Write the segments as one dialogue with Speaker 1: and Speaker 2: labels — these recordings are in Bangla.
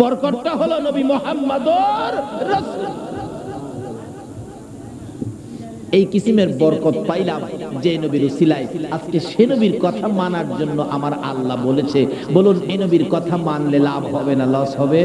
Speaker 1: বরকতটা হলো নবী মোহাম্মদর এই কিসিমের বরকত পাইলাম যে নবীর উসিলায়। আজকে সে নবীর কথা মানার জন্য আমার আল্লাহ বলেছে। বলুন, এ নবীর কথা মানলে লাভ হবে না, লস হবে?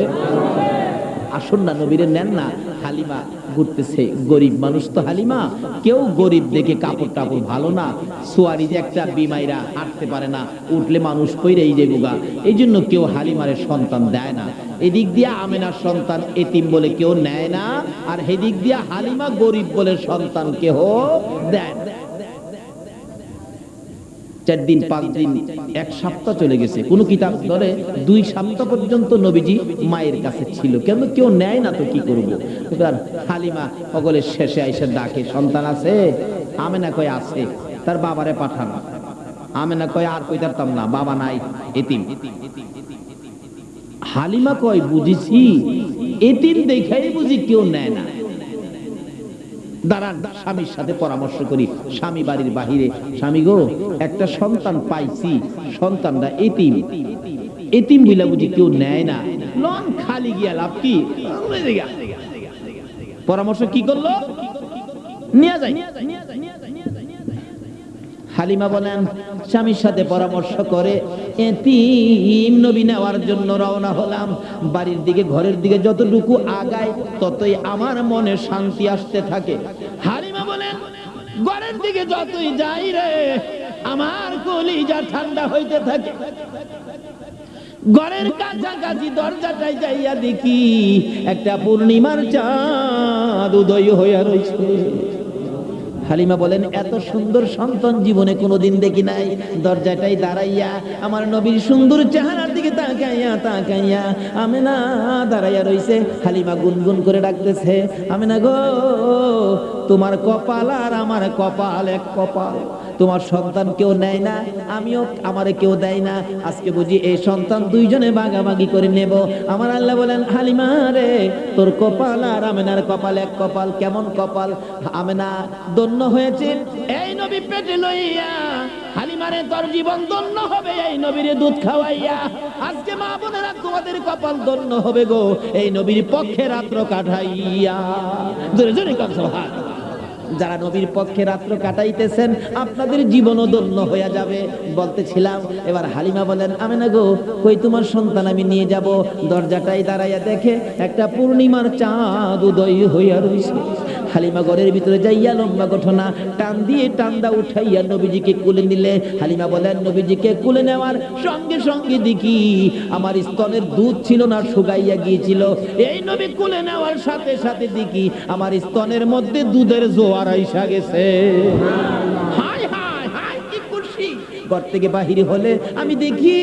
Speaker 1: আসুন না, নবীরে নেন না, হালিমা। ঘুরতেছে। গরিব মানুষ তো হালিমা। কেউ গরিব দেখে কাপড় টাপড় ভালো না। সোয়ারি যে একটা বিমাইরা হাঁটতে পারে না, উঠলে মানুষ কইরেই যে গুগা এই জন্য কেউ হালিমারে সন্তান দেয় না। এদিক দিয়ে আমেনার সন্তান এতিম বলে কেউ নেয় না। আর হেদিক দিয়ে হালিমা গরিব বলে সন্তান কেহ দেয় না। চার দিন, পাঁচ দিন, এক সপ্তাহ চলে গেছে। কোন কিতাব ধরে দুই সপ্তাহ পর্যন্ত নবীজি মায়ের কাছে ছিল। কেন কেউ নেয় না তো কি করব? হালিমা সকলের শেষে এসে ডাকে, সন্তান আছে? আমেনা কয়, আছে। তার বাবারে পাঠান। আমেনা কয়, আর কই তারতাম না, বাবা নাই, এতিম। হালিমা কয়, বুঝেছি। এতিম দেখাই বুঝি কেউ নেয় না। দাঁড়ান, স্বামীর সাথে পরামর্শ করি। স্বামী বাড়ির বাহিরে, স্বামী গো, একটা সন্তান পাইছি সন্তানটা এতিম। এতিম বইলা বুঝি কেউ নেয় না। লন খালি গিয়া লাভ কি? পরামর্শ কি করল? নিয়ে হালিমা বলেন, স্বামীর সাথে পরামর্শ করে এতিম নবী নেওয়ার জন্য রওনা হলাম। বাড়ির দিকে, ঘরের দিকে যতটুকু আগায়, ততই আমার মনে শান্তি আসতে থাকে। হালিমা বলেন, ঘরের দিকে যতই যাই রে, আমার কলিজা ঠান্ডা হইতে থাকে। ঘরের কাছাকাছি দরজাটাই যাইয়া দেখি একটা পূর্ণিমার চাঁদ উদয় হইয়া রয়েছে হালিমা বলেন, এত সুন্দর সন্তান জীবনে কোনোদিন দেখি নাই। দরজাটাই দাঁড়াইয়া, আমার নবীর সুন্দর চেহারার দিকে তাকাইয়া তাকাইয়া আমি না দাঁড়াইয়া রইছে। হালিমা গুনগুন করে ডাকতেছে আমি না গো, তোমার কপাল আর আমার কপাল এক কপাল। তোমার সন্তান কেউ নেয় না, আমিও আমারে কেউ দেয় না। আজকে বুঝি এই সন্তান দুইজনে ভাগাভাগি করে নেব। আমার আল্লাহ বলেন, হালিমা রে, তোর কপাল আর আমেনার কপাল, এক কপাল কেমন কপাল? আমেনা দন্য হয়েছে, এই নবী পেটে লইয়া হালিমারে তোর জীবন দন্য হবে, এই নবীরে দুধ খাওয়াইয়া। আজকে মা বোনেরা তোমাদের কপাল দন্য হবে গো, এই নবীর পক্ষে রাত্র কাটাইয়া। জোরে জোরে কথা যারা নবীর পক্ষে রাত্র কাটাইতেছেন, আপনাদের জীবনও ধন্য হয়ে যাবে। বলতেছিলাম, এবার হালিমা বলেন আমি না গো, কই তোমার সন্তান আমি নিয়ে যাব? দরজাটাই দাঁড়াইয়া দেখে একটা পূর্ণিমার চাঁদ উদয় হইয়া রইছে। হালিমা ঘরের ভিতরে যাইয়া লম্বা ঘটনা টান দিয়ে টান্দা উঠাইয়া নবীজিকে কুলে নিলে। হালিমা বলেন, নবীজিকে কুলে নেওয়ার সঙ্গে সঙ্গে দেখি আমার স্তনের দুধ ছিল না, শুকাইয়া গিয়েছিল। এই নবী কুলে নেওয়ার সাথে সাথে দেখি আমার স্তনের মধ্যে দুধের জোয়ার আইসা গেছে। হায় হায় হায়, কি ঘর থেকে বাহির হলে আমি দেখি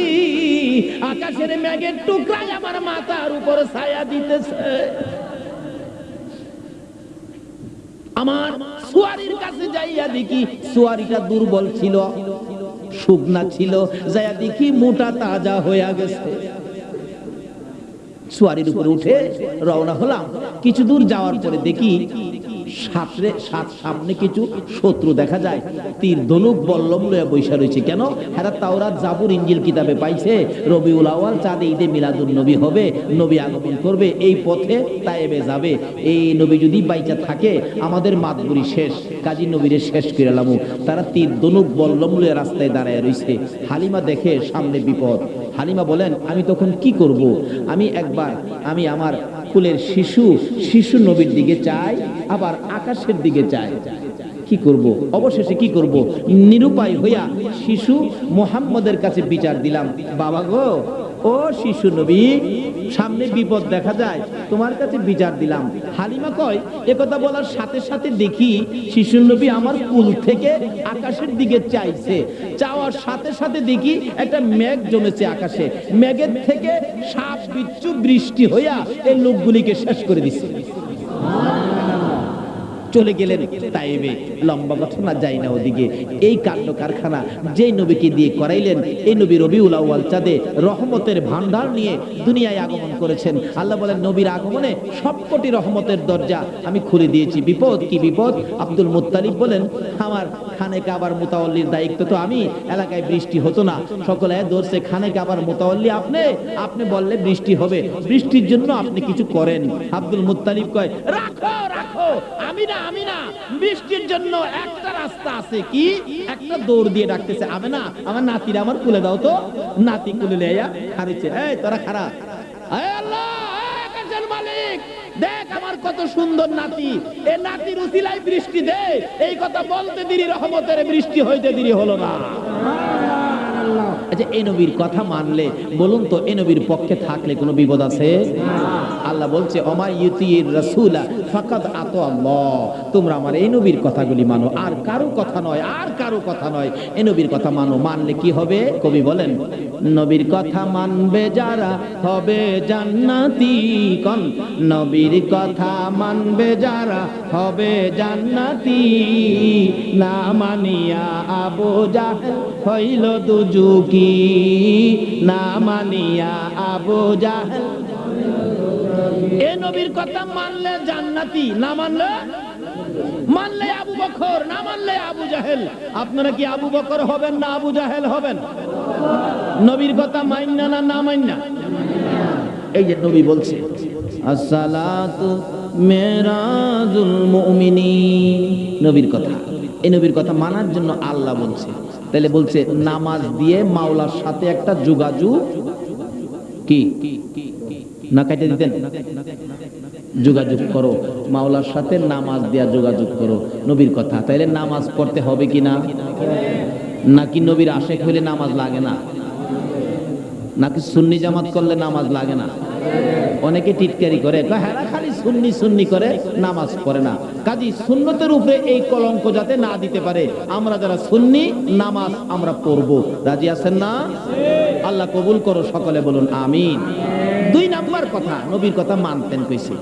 Speaker 1: আকাশের মেঘের টুকরাই আমার মাথার উপর ছায়া দিতেছে। আমার সুয়ারির কাছে যাইয়া দেখি সুয়ারিটা দুর্বল ছিল, শুকনা ছিল, যাইয়া দেখি মোটা তাজা হইয়া গেছে। সুয়ারির উপরে উঠে রওনা হলাম। কিছু দূর যাওয়ার পরে দেখি সামনে সাত সামনে কিছু শত্রু দেখা যায়। তীর ধনুক বল্লম লয়ে বৈশা রয়েছে। কেন? এরা তাওরাত জাবুর ইঞ্জিল কিতাবে পাইছে, রবিউল আওয়াল চাঁদে ঈদে মিলাদুল নবী হবে, নবী আগমন করবে, এই পথে তায়েবে যাবে। এই নবী যদি বাইচা থাকে, আমাদের মাতগুরি শেষ, কাজী নবীরে শেষ করে লামু। তারা তীর ধনুক বল্লম লয়ে রাস্তায় দাঁড়ায় রয়েছে হালিমা দেখে সামনে বিপদ। হালিমা বলেন, আমি তখন কি করব? আমি একবার, আমি আমার কুলের শিশু শিশু নবীর দিকে চায়, আবার আকাশের দিকে চায়। কি করব? অবশেষে কি করব? নিরুপায় হইয়া শিশু মোহাম্মদের কাছে বিচার দিলাম। বাবা গো, ও শিশু নবী সামনে বিপদ দেখা যায়, তোমার কাছে বিচার দিলাম। হালিমা কয় একথা বলার সাথে সাথে দেখি শিশু নবী আমার কুল থেকে আকাশের দিকে চাইছে। চাওয়ার সাথে সাথে দেখি একটা মেঘ জমেছে আকাশে। মেঘের থেকে সাপ, বিচ্ছু বৃষ্টি হইয়া এই লোকগুলিকে শেষ করে দিছে। চলে গেলেন। তাইবে, লম্বা ঘটনা যাই না ওদিকে। এই কাণ্ড কারখানা যেই নবীকে দিয়ে করাইলেন, এই নবী রবিউল আউয়াল চাঁদে রহমতের ভান্ডার নিয়ে দুনিয়ায় আগমন করেছেন। আল্লাহ বলেন, নবীর আগমনে সবকটি রহমতের দরজা আমি খুলে দিয়েছি। বিপদ কি বিপদ? আব্দুল মুত্তালিব বলেন, আমার খানে কাবার মোতাল্লির দায়িত্ব তো আমি, এলাকায় বৃষ্টি হতো না। সকলে ধরছে খানে কাবার মোতাল্লি আপনি আপনি বললে বৃষ্টি হবে। বৃষ্টির জন্য আপনি কিছু করেন। আব্দুল মুত্তালিব কয়, রাখো রাখো, আমি না আমি না বৃষ্টির জন্য একটা রাস্তা আছে কি? একটা দৌড় দিয়ে ডাকতেছে আমি না, আমার নাতিরা আমার কুলে দাও তো। নাতি কুলে লেয়া খারিছে এই, তোরা দেখ আমার কত সুন্দর নাতি। এ নাতির উসিলাই বৃষ্টি দে, এই কথা বলতে দেরি, রহমতের বৃষ্টি হইতে দেরি হলো না। আচ্ছা এই নবীর কথা মানলে, বলুন তো এই নবীর পক্ষে থাকলে কোনো বিপদ আছে? আল্লাহ বলছে তোমরা আমার এই নবীর কথাগুলি মানো। আর কারও কথা নয়, আর কারও কথা নয়। এই নবীর কথা মানো, মানলে কি হবে? কবি বলেন, নবীর কথা মানবে যারা, হবে জান্নাতি কন। নবীর কথা মানবে যারা, হবে জান্নাতি। না মানিয়া আবু জাহেল হইল দুজুকি না মানিয়া আবু জাহেল। এ নবীর কথা মানলে জান্নাতি, না মানলে? মানলে আবু বকর, না মানলে আবু জাহেল। আপনারা কি আবু বকর হবেন না আবু জাহেল হবেন? নবীর কথা মাইন্না না না মাইন্না এই যে নবী বলছে, আসসালাতু মেরাজুল মুমিনিন। নবীর কথা। এই নবীর কথা মানার জন্য আল্লাহ বলছে তাহলে বলছে, নামাজ দিয়ে মাওলার সাথে একটা যোগাযোগ কি? না কাটে দিতেন? যোগাযোগ করো। মাওলার সাথে নামাজ দেয়া যোগাযোগ করো। নবীর কথা, তাইলে নামাজ পড়তে হবে কি না? নাকি নবীর আশেক হইলে নামাজ লাগে না? নাকি সুন্নি জামাত করলে নামাজ লাগে না? অনেকে টিটকারি করে হ্যাঁ সুন্নি সুন্নি করে নামাজ পড়ে না। কাজী সুন্নতের উপরে এই কলঙ্ক যাতে না দিতে পারে, আমরা যারা সুন্নি, নামাজ আমরা পড়ব। রাজি আছেন না? আল্লাহ কবুল করো সকলে বলুন, আমিন। দুই নাম্বার কথা, নবীর কথা মানতেন কইছে।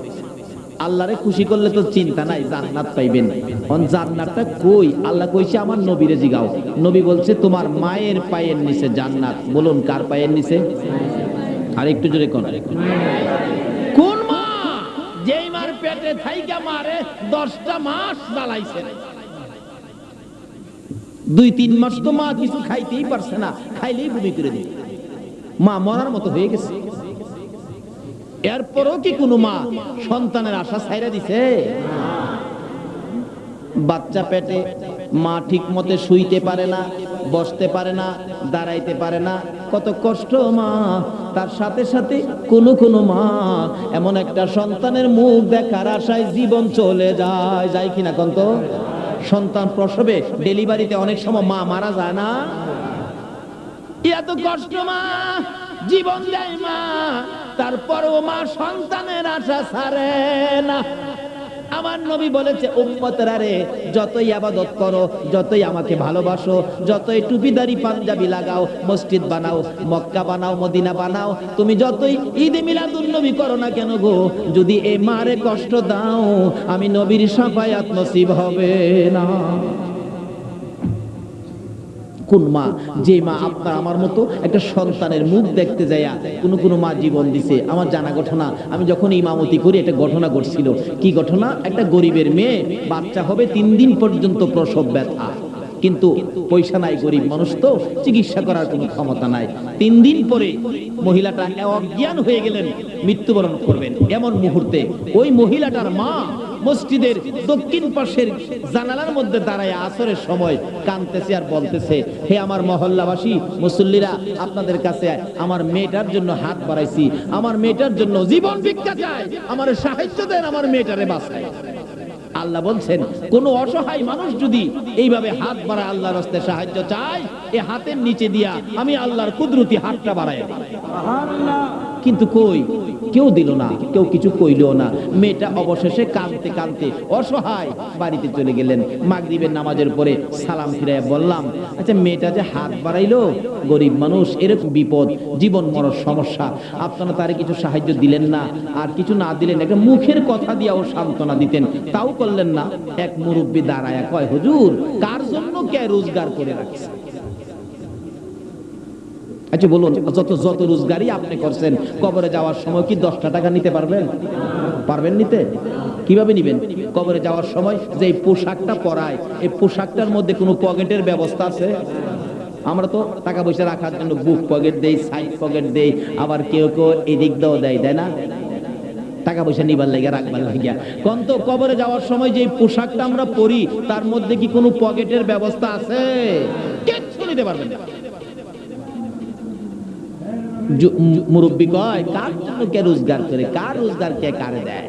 Speaker 1: আল্লাহরে খুশি করলে তো চিন্তা নাই, জান্নাত পাইবেন। অন জান্নাতটা কই? আল্লাহ কইছে, আমার নবীরে জিগাও। নবী বলছে, তোমার মায়ের পায়ের নিচে জান্নাত। বলুন, কার পায়ের নিচে? আর একটু জোরে কোন। কোন মারে, দশটা মাস দুই, তিন মাস তো মা কিছু খাইতেই পারছে না, খাইলেই করে মা মরার মতো হয়ে গেছে। এরপরও কি কোনো মা সন্তানের আশা ছাইরা দিছে? বাচ্চা পেটে মা ঠিক মতে শুইতে পারে না বসতে পারে না, দাঁড়াইতে পারে না। কত কষ্ট মা, তার সাথে সাথে কোনো কোনো মা, এমন একটা সন্তানের মুখ দেখার আশায় জীবন চলে যায়। যায় কিনা কন্ত সন্তান প্রসবে, ডেলিভারিতে অনেক সময় মা মারা যায় না। এত কষ্ট মা, জীবন দেয় মা, তারপরও মা সন্তানের আশা ছাড়ে না। আমার নবী বলেছে, উম্মতেরা রে যতই আবাদত করো, যতই আমাকে ভালোবাসো, যতই টুপিদারি পাঞ্জাবি লাগাও, মসজিদ বানাও, মক্কা বানাও, মদিনা বানাও, তুমি যতই ঈদে মিলাদুন নবী করো না কেন গো? যদি এ মারে কষ্ট দাও, আমি নবীর সাফায়াত নসিব হবে না। কোন মা, যে মা আপনার আমার মতো একটা সন্তানের মুখ দেখতে যাইয়া কোনো কোনো মা জীবন দিছে, আমার জানা ঘটনা। আমি যখন ইমামতি করি, একটা ঘটনা ঘটছিল। কি ঘটনা? একটা গরিবের মেয়ে, বাচ্চা হবে তিন দিন পর্যন্ত প্রসব ব্যথা। কিন্তু পয়সা নাই গরিব মানুষ তো, চিকিৎসা করার কোনো ক্ষমতা নাই। তিন দিন পরে মহিলাটা অজ্ঞান হয়ে গেলেন, মৃত্যুবরণ করবেন। এমন মুহূর্তে ওই মহিলাটার মা মসজিদের দক্ষিণ পাশের জানালার মধ্যে দাঁড়ায় আসরের সময় কানতেছে আর বলতেছে, হে আমার মহল্লাবাসী, মুসল্লিরা, আপনাদের কাছে আমার মেয়েটার জন্য হাত বাড়াইছি। আমার মেয়েটার জন্য জীবন ভিক্ষা চাই। আমার সাহায্য দেন, আমার মেয়েটারে বাঁচায় আল্লাহ বলছেন, কোন অসহায় মানুষ যদি এইভাবে হাত বাড়ায় আল্লাহর হস্তে সাহায্য চায়, এ হাতের নিচে দিয়া আমি আল্লাহর কুদরতি হাতটা বাড়াই কিন্তু কই? কেউ দিল না, কেউ কিছু কইলো না। মেয়েটা অবশেষে কাঁদতে কাঁদতে অসহায় বাড়িতে চলে গেলেন। মাগরিবের নামাজের পরে সালাম ফিরে বললাম আচ্ছা মেয়েটা যে হাত বাড়াইলো? গরিব মানুষ, এরকম বিপদ, জীবন মরণ সমস্যা। আপনারা তারে কিছু সাহায্য দিলেন না, আর কিছু না দিলেন একটা মুখের কথা দিয়েও সান্ত্বনা দিতেন। তাও করলেন না। এক মুরব্বী দাঁড়ায় কয়, হুজুর, কার জন্য কে রোজগার করে রাখছে? আচ্ছা বলুন, যত যত রোজগারই আপনি করছেন, কবরে যাওয়ার সময় কি দশটা টাকা নিতে পারবেন? পারবেন নিতে? কীভাবে নিবেন? কবরে যাওয়ার সময় যে পোশাকটা পরায়, এই পোশাকটার মধ্যে কোনো পকেটের ব্যবস্থা আছে? আমরা তো টাকা পয়সা রাখার জন্য বুক পকেট দেই, সাইড পকেট দেই, আবার কেউ কেউ এদিক দাও দেয়, তাই না? টাকা পয়সা নিবার লাগে রাখবার লাগিয়া কোন তো কবরে যাওয়ার সময় যে পোশাকটা আমরা পরি, তার মধ্যে কি কোনো পকেটের ব্যবস্থা আছে? কিচ্ছু নিতে পারবেন না। মুরব্বী কয়, কার জন্য কে রোজগার করে? কার রোজগার কে কারে দেয়?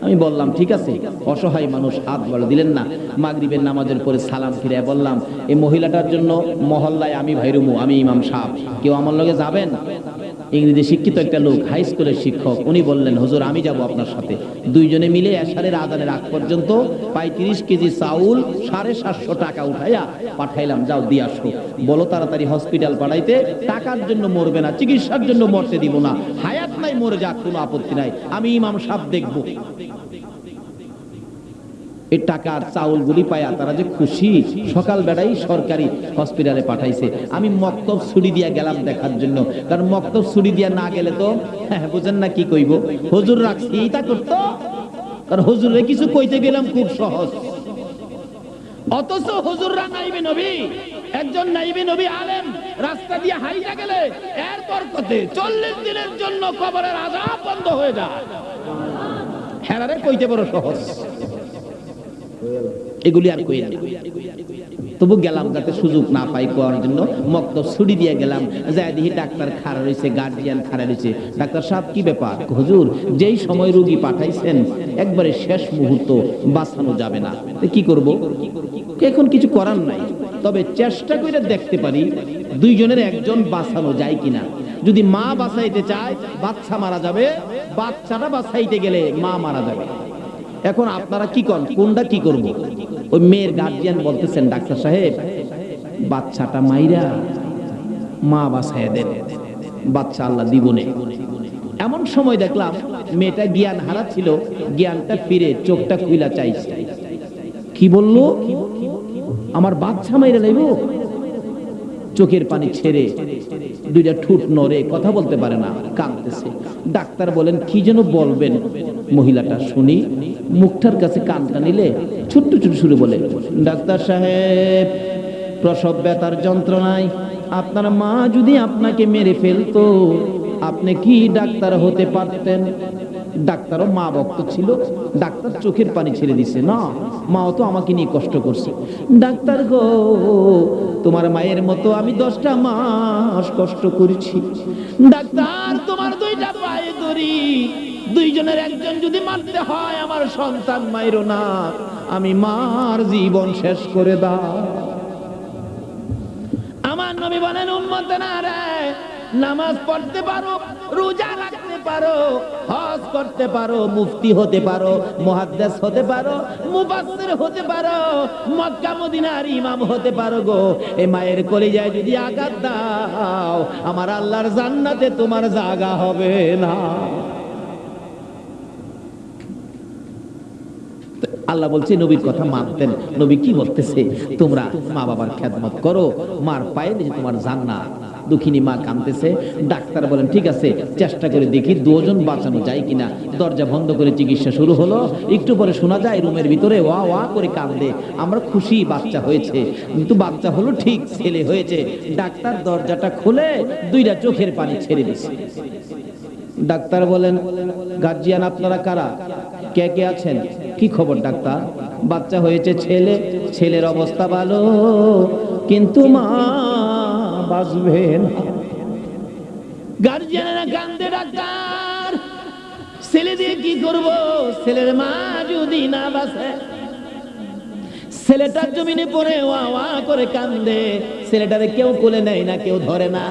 Speaker 1: আমি বললাম, ঠিক আছে। অসহায় মানুষ হাত বলে দিলেন না। মাগরিবের নামাজের পরে সালাম ফিরে বললাম, এই মহিলাটার জন্য মহল্লায় আমি ভাইরুমু, আমি ইমাম সাহেব। কেউ আমার লগে যাবেন? ইংরেজি শিক্ষিত একটা লোক হাই স্কুলের শিক্ষক। উনি বললেন, হুজুর, আমি যাব আপনার সাথে। দুইজনে মিলে এশারের আদানের আগ পর্যন্ত পঁয়ত্রিশ কেজি চাউল সাড়ে সাতশো টাকা উঠাইয়া পাঠাইলাম। যাও, দিয়ে আসো। বলো তাড়াতাড়ি হসপিটাল পাঠাইতে, টাকার জন্য মরবে না, চিকিৎসার জন্য মরতে দিব না। হায়াত নাই, মরে যাক, কোনো আপত্তি নাই। আমি ইমাম সাহেব দেখব। এই টাকার চাউলগুলি পায়া তারা যে খুশি। সকাল বেড়াই সরকারি হসপিটালে পাঠাইছে। আমি মক্তব ছুরি দিয়া গেলাম দেখার জন্য। কারণ মক্তব ছুরি দিয়া না গেলে তো হ্যাঁ বুঝেন না কি কইব। হুজুর রাখছি তা করতো। কারণ হুজুরে কিছু কইতে গেলাম খুব সহজ। অথচ হুজুররা নাইবে নবী। একজন নাইবে নবী আলেম, রাস্তা দিয়ে হাইটা গেলে এর বরকতে চল্লিশ দিনের জন্য কবরের আজাব বন্ধ হয়ে যায়। হেরারে কইতে বড় সহজ। এগুলি আর কই তবু গেলাম যাতে সুযোগ না পাই কোয়ার জন্য। মক্তব ছুটি দিয়ে গেলাম। যাই দেখি ডাক্তার খাড়া রয়েছে গার্জিয়ান খাড়া রয়েছে ডাক্তার সাহেব, কি ব্যাপার? হুজুর, যেই সময় রোগী পাঠাইছেন, একবারে শেষ মুহূর্ত, বাঁচানো যাবে না। কি করব? এখন কিছু করার নাই। তবে চেষ্টা করে দেখতে পারি, দুইজনের একজন বাঁচানো যায় কিনা। যদি মা বাঁচাইতে চায়, বাচ্চা মারা যাবে। বাচ্চাটা বাঁচাইতে গেলে মা মারা যাবে। এখন আপনারা কি করেন? কোনটা কি করব? ওই মেয়ের গার্জিয়ান বলতেছেন, ডাক্তার সাহেব, বাচ্চাটা মাইরা মা বাসায় দেন, বাচ্চা আল্লাহ দিবনে এমন সময় দেখলাম মেয়েটা জ্ঞান হারাচ্ছিল, জ্ঞানটা ফিরে চোখটা খুইলা চাইছে। কি বলল? আমার বাচ্চা মাইরা লাইব? চোখের পানি ছেড়ে দুইটা ঠুট নড়ে কথা বলতে পারে না, কাঁদতেছে। ডাক্তার বলেন, কি যেন বলবেন? মহিলাটা শুনি মুখটার কাছে কানটা নিলে ছোট্ট ছোট শুরু বলে, ডাক্তার সাহেব, প্রসব ব্যথার যন্ত্রণায় আপনার মা যদি আপনাকে মেরে ফেলতো, আপনি কি ডাক্তার হতে পারতেন? ডাক্তারও মা ভক্ত ছিল, ডাক্তার চোখের পানি ছেড়ে দিছে, না, মাও তো আমাকে নিয়ে কষ্ট করছে। ডাক্তার গো, তোমার মায়ের মতো আমি দশটা মাস কষ্ট করেছি। ডাক্তার, তোমার দুইটা পায়ে ধরি। দুইজনের একজন যদি মারতে হয়, আমার সন্তান মায়েরও না। আমি মার জীবন শেষ করে দাও। আমার নবী বলেন, উম্মত না রে, নামাজ পড়তে পারো, রোজা রাখতে পারো, হজ করতে পারো, মুফতি হতে পারো, মুহাদ্দিস হতে পারো, মুফাসসির হতে পারো, মক্কা, মদিনার ইমাম হতে পারো গো। এই মায়ের কলিজায় যদি আঘাত দাও, আমার আল্লাহর জান্নাতে তোমার জায়গা হবে না। আল্লাহ বলছে, নবীর কথা মানতেন। নবী কি বলতেছে? তোমরা মা বাবার খেদমত করো, মার পায়ে যে তোমার জান্নাত। দুঃখিনী মা কাঁদতেছে। ডাক্তার বলেন, ঠিক আছে, চেষ্টা করে দেখি দুজন বাঁচানো যায় কিনা। দরজা বন্ধ করে চিকিৎসা শুরু হলো। একটু পরে শোনা যায় রুমের ভিতরে ওয়া ওয়া করে কাঁদে। আমরা খুশি, বাচ্চা হয়েছে। কিন্তু বাচ্চা হলো ঠিক ছেলে হয়েছে। ডাক্তার দরজাটা খুলে দুইটা চোখের পানি ছেড়ে দিছে। ডাক্তার বলেন, গার্জিয়ান আপনারা কারা? কে কে আছেন? কি খবর, ডাক্তার? বাচ্চা হয়েছে ছেলে, ছেলের অবস্থা ভালো, কিন্তু মা বাঁচবে গার্জিয়ানেরা কান্দে ডাক্তার। ছেলে দিয়ে কি করব? ছেলের মা যদি না বাঁচে ছেলেটার জমিনে পড়ে, ওয়া ওয়া করে কান্দে ছেলেটারে কেউ কোলে নেয় না, কেউ ধরে না।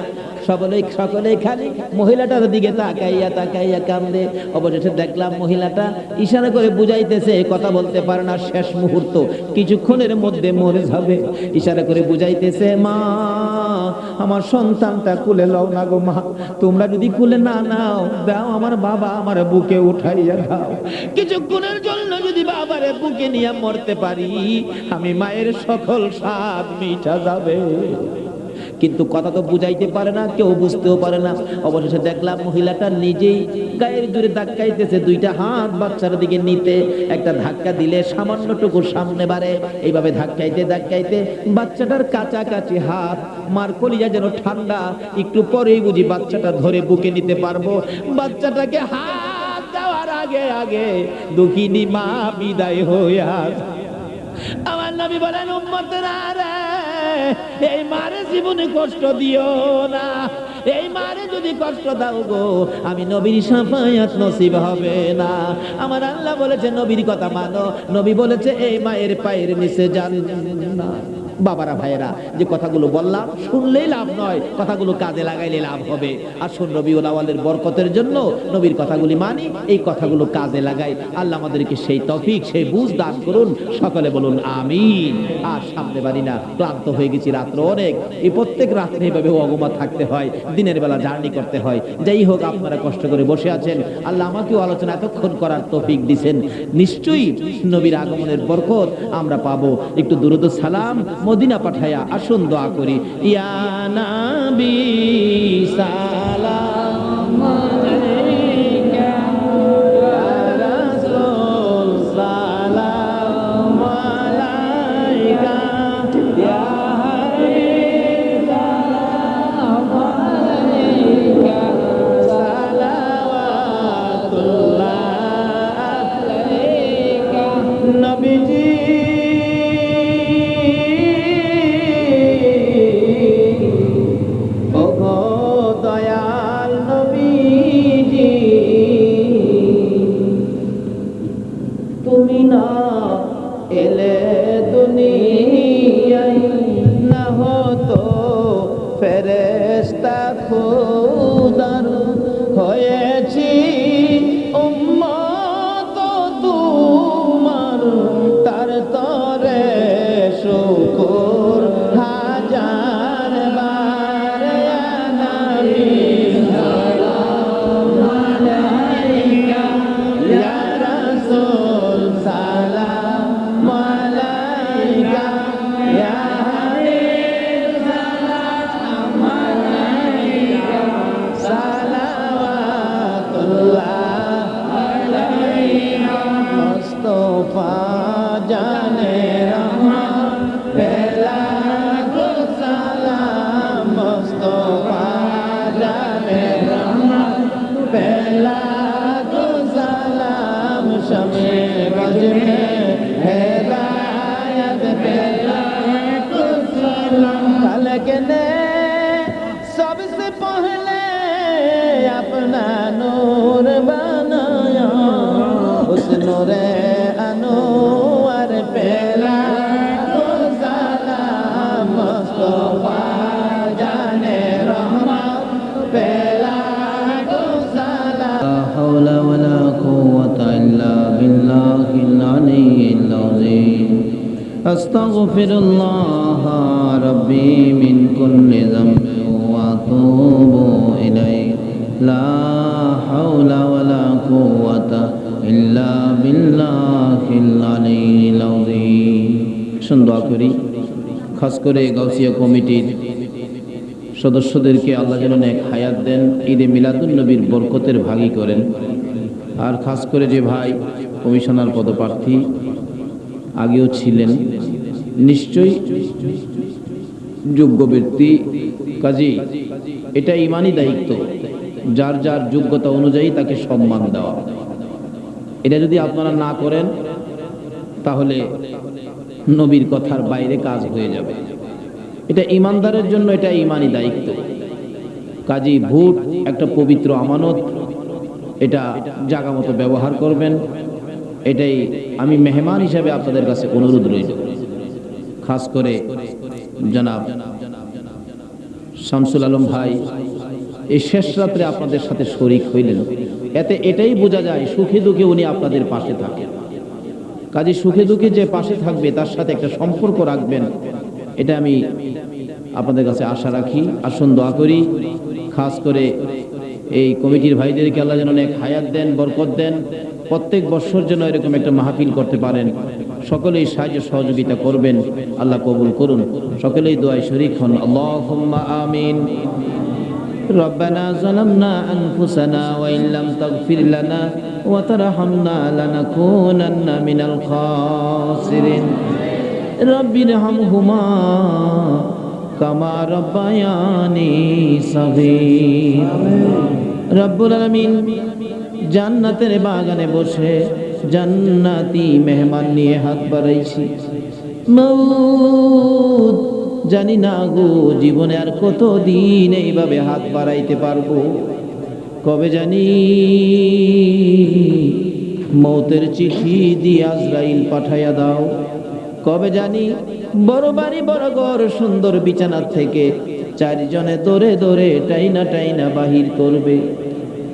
Speaker 1: সকলে সকলে খালি মহিলাটার দিকে তাকাইয়া তাকাইয়া কান্দে। অবশেষে দেখলাম মহিলাটা ইশারা করে বুঝাইতেছে কথা বলতে পারে না, শেষ মুহূর্ত, কিছুক্ষণের মধ্যে মরে যাবে। ইশারা করে বুঝাইতেছে, মা, আমার সন্তানটা কুলে লও না গো মা, তোমরা যদি কুলে না নাও, দাও আমার বাবা আমার বুকে উঠাইয়া দাও। কিছুক্ষণের জন্য যদি বাবারে বুকে নিয়ে মরতে পারি, আমি মায়ের সকল স্বাদ মিঠা যাবে। কিন্তু কথা তো বুঝাইতে পারে না, কেউ বুঝতেও পারে না। অবশেষে দেখলাম মহিলাটা নিজেই গায়ের জুড়ে ধাক্কাইতেছে, দুইটা হাত বাচ্চার দিকে নিতে। একটা ধাক্কা দিলে সামান্যটুকু সামনে বাড়ে। এইভাবে ধাক্কাইতে ধাক্কাইতে বাচ্চাটার কাছাকাছি হাত, মার কলিজা যেন ঠান্ডা, একটু পরেই বুঝি বাচ্চাটা ধরে বুকে নিতে পারব। বাচ্চাটাকে হাত দেওয়ার আগে আগে দুঃখিনী মা বিদায় হইয়া আমার নবী বলেন, উম্মতেরা রে এই মারে জীবনে কষ্ট দিও না। এই মারে যদি কষ্ট দাও গো, আমি নবীর সাফায়াত নসিব হবে না। আমার আল্লাহ বলেছে, নবীর কথা মানো। নবী বলেছে, এই মায়ের পায়ের নিচে যান না। বাবারা ভাইয়েরা, যে কথাগুলো বললাম, শুনলেই লাভ নয়, কথাগুলো কাজে লাগাইলে লাভ হবে। আর শুন রবিউল আওয়ালের বরকতের জন্য নবীর কথাগুলি মানি, এই কথাগুলো কাজে লাগাই। আল্লাহ আমাদেরকে সেই তফিক, সেই বুঝ দান করুন। সকলে বলুন, আমিন। আর সামনে বাড়ি না, ক্লান্ত হয়ে গেছি রাত্র অনেক। এই প্রত্যেক রাত্রে এভাবে অগমা থাকতে হয়, দিনের বেলা জার্নি করতে হয়। যাই হোক, আপনারা কষ্ট করে বসে আছেন। আল্লাহ আমাকেও আলোচনা এতক্ষণ করার তফিক দিছেন। নিশ্চয়ই নবীর আগমনের বরকত আমরা পাবো। একটু দুরুদ সালাম মদিনা পাঠায়া আসুন দোয়া করি। ইয়া নাবি اپنا نور
Speaker 2: بنایا۔ اس نور انور پیلا تو سلام مصطفیٰ استغفر اللہ ربی من كل ذنب واتوب لا حول ولا قوة إلا بالله العلي العظيم শুন, দোয়া করি। খাস করে গাউসিয়া কমিটির সদস্যদেরকে আল্লাহ যেন এক হায়াত দেন, ঈদে মিলাদুল নবীর বরকতের ভাগী করেন। আর খাস করে যে ভাই কমিশনার পদপ্রার্থী আগেও ছিলেন, নিশ্চয়ই যোগ্য ব্যক্তি। কাজী এটা ইমানই দায়িত্ব। যার যার যোগ্যতা অনুযায়ী তাকে সম্মান দেওয়া। এটা যদি আপনারা না করেন, তাহলে নবীর কথার বাইরে কাজ হয়ে যাবে। এটা ইমানদারের জন্য এটা ইমানই দায়িত্ব। কাজী ভোট একটা পবিত্র আমানত, এটা জাগা মতো ব্যবহার করবেন। এটাই আমি মেহমান হিসাবে আপনাদের কাছে অনুরোধ রইল। খাস করে জনাব শামসুল আলম ভাই
Speaker 1: এই শেষ রাত্রে আপনাদের সাথে শরিক হইলেন। এতে এটাই বোঝা যায় সুখে দুঃখে উনি আপনাদের পাশে থাকেন। কাজে সুখে দুঃখে যে পাশে থাকবে, তার সাথে একটা সম্পর্ক রাখবেন, এটা আমি আপনাদের কাছে আশা রাখি। আসুন দোয়া করি, খাস করে এই কমিটির ভাইদেরকে আল্লাহ যেন অনেক হায়াত দেন, বরকত দেন। প্রত্যেক বছর যেন এরকম একটা মাহফিল করতে পারেন। সকলেই সাহায্য সহযোগিতা করবেন, আল্লাহ কবুল করুন। সকলেই দোয়ায় শরিক হন। আল্লাহ আমিন। ربنا ظلمنا أنفسنا وإن لم تغفر لنا وترحمنا لنكونن من الخاسرين رب ارحمهما كما ربياني صغير রব্বুল আলামিন জান্নাতের বাগানে বসে জান্নাতি মেহমান নিয়ে হাত বাড়াইছি মৌত জানি না গো, জীবনে আর কত দিন এইভাবে হাত বাড়াইতে পারব? কবে জানি? মৌতের চিঠি দিয়ে আজরাইল পাঠাইয়া দাও। কবে জানি? বড় বাড়ি, বড় ঘর, সুন্দর বিছানা থেকে চারিজনে দৌড়ে দৌড়ে টাইনা টাইনা বাহির করবে।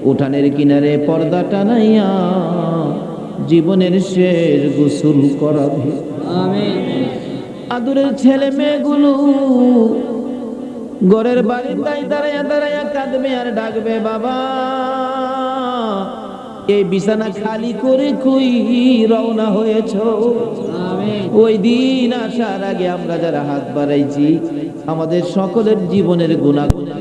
Speaker 1: উঠানের কিনারে পর্দা টানাইয়া জীবনের শেষ গোসল করাবে। আদুরের ছেলে মেয়েগুলো ঘরের দায় দাঁড়াইয়া দাঁড়াইয়া কাঁদবে আর ডাকবে, বাবা, এই বিছানা খালি করে কুই রওনা হয়েছ। ওই দিন আসার আগে আমরা যারা হাত বাড়াইছি, আমাদের সকলের জীবনের গুণাগুণ